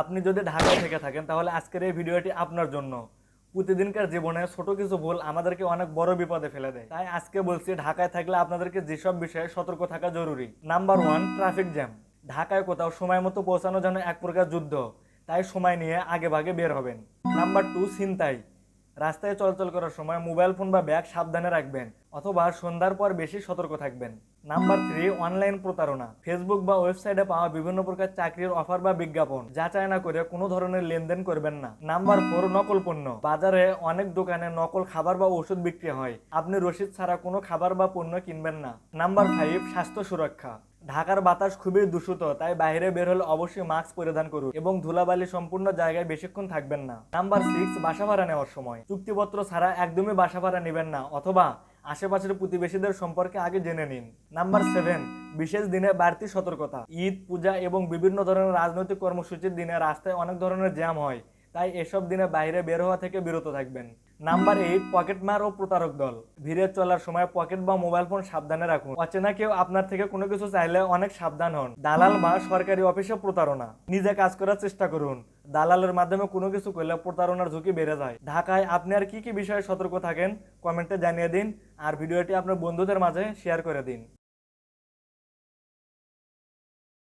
আপনি যদি ঢাকায় থেকে থাকেন, তাহলে আজকের এই ভিডিওটি আপনার জন্য। প্রতিদিনকার জীবনে ছোট কিছু ভুল আমাদেরকে অনেক বড় বিপদে ফেলে দেয়। তাই আজকে বলছি, ঢাকায় থাকলে আপনাদেরকে যেসব বিষয়ে সতর্ক থাকা জরুরি। নাম্বার ওয়ান ট্রাফিক জ্যাম ঢাকায় কোথাও সময় মতো পৌঁছানো যেন এক প্রকার যুদ্ধ। তাই সময় নিয়ে আগে ভাগে বের হবেন। নাম্বার টু ছিনতাই. রাস্তায় চলাচল করার সময় মোবাইল ফোন বা ব্যাগ সাবধানে রাখবেন অথবা সন্ধ্যার পর বেশি সতর্ক থাকবেন। নাম্বার থ্রি অনলাইন প্রতারণা। ফেসবুক বা ওয়েবসাইটে পাওয়া বিভিন্ন প্রকার চাকরির অফার বা বিজ্ঞাপন। যাচাই না করে কোনো ধরনের লেনদেন করবেন না। নাম্বার ফোর নকল পণ্য। বাজারে অনেক দোকানে নকল খাবার বা ওষুধ বিক্রি হয়। আপনি রসিদ ছাড়া কোনো খাবার বা পণ্য কিনবেন না। নাম্বার ফাইভ স্বাস্থ্য সুরক্ষা। ঢাকার বাতাস খুবই দূষিত, তাই বাইরে বের হলে অবশ্যই মাস্ক পরিধান করুন এবং ধুলাবালি সম্পূর্ণ জায়গায় বেশিক্ষণ থাকবেন না। নাম্বার সিক্স বাসা ভাড়া নেওয়ার সময়। চুক্তিপত্র ছাড়া একদমই বাসা ভাড়া নেবেন না, অথবা আশেপাশের প্রতিবেশীদের সম্পর্কে আগে জেনে নিন। নাম্বার সেভেন বিশেষ দিনে বাড়তি সতর্কতা। ঈদ, পূজা এবং বিভিন্ন ধরনের রাজনৈতিক কর্মসূচির দিনে রাস্তায় অনেক ধরনের জ্যাম হয়। তাই এসব দিনে বাইরে বের হওয়া থেকে বিরত থাকবেন। নাম্বার এইট পকেটমার ও প্রতারক দল। ভিড়ে চলার সময় পকেট বা মোবাইল ফোন সাবধানে রাখুন। অচেনা কেউ আপনার থেকে কোনো কিছু চাইলে অনেক সাবধান হন। দালাল বা সরকারি অফিসে প্রতারণা। নিজে কাজ করার চেষ্টা করুন। দালালের মাধ্যমে কোনো কিছু করলে প্রতারণার ঝুঁকি বেড়ে যায়। ঢাকায় আপনি আর কি কি বিষয়ে সতর্ক থাকেন? কমেন্টে জানিয়ে দিন। আর ভিডিওটি আপনার বন্ধুদের মাঝে শেয়ার করে দিন।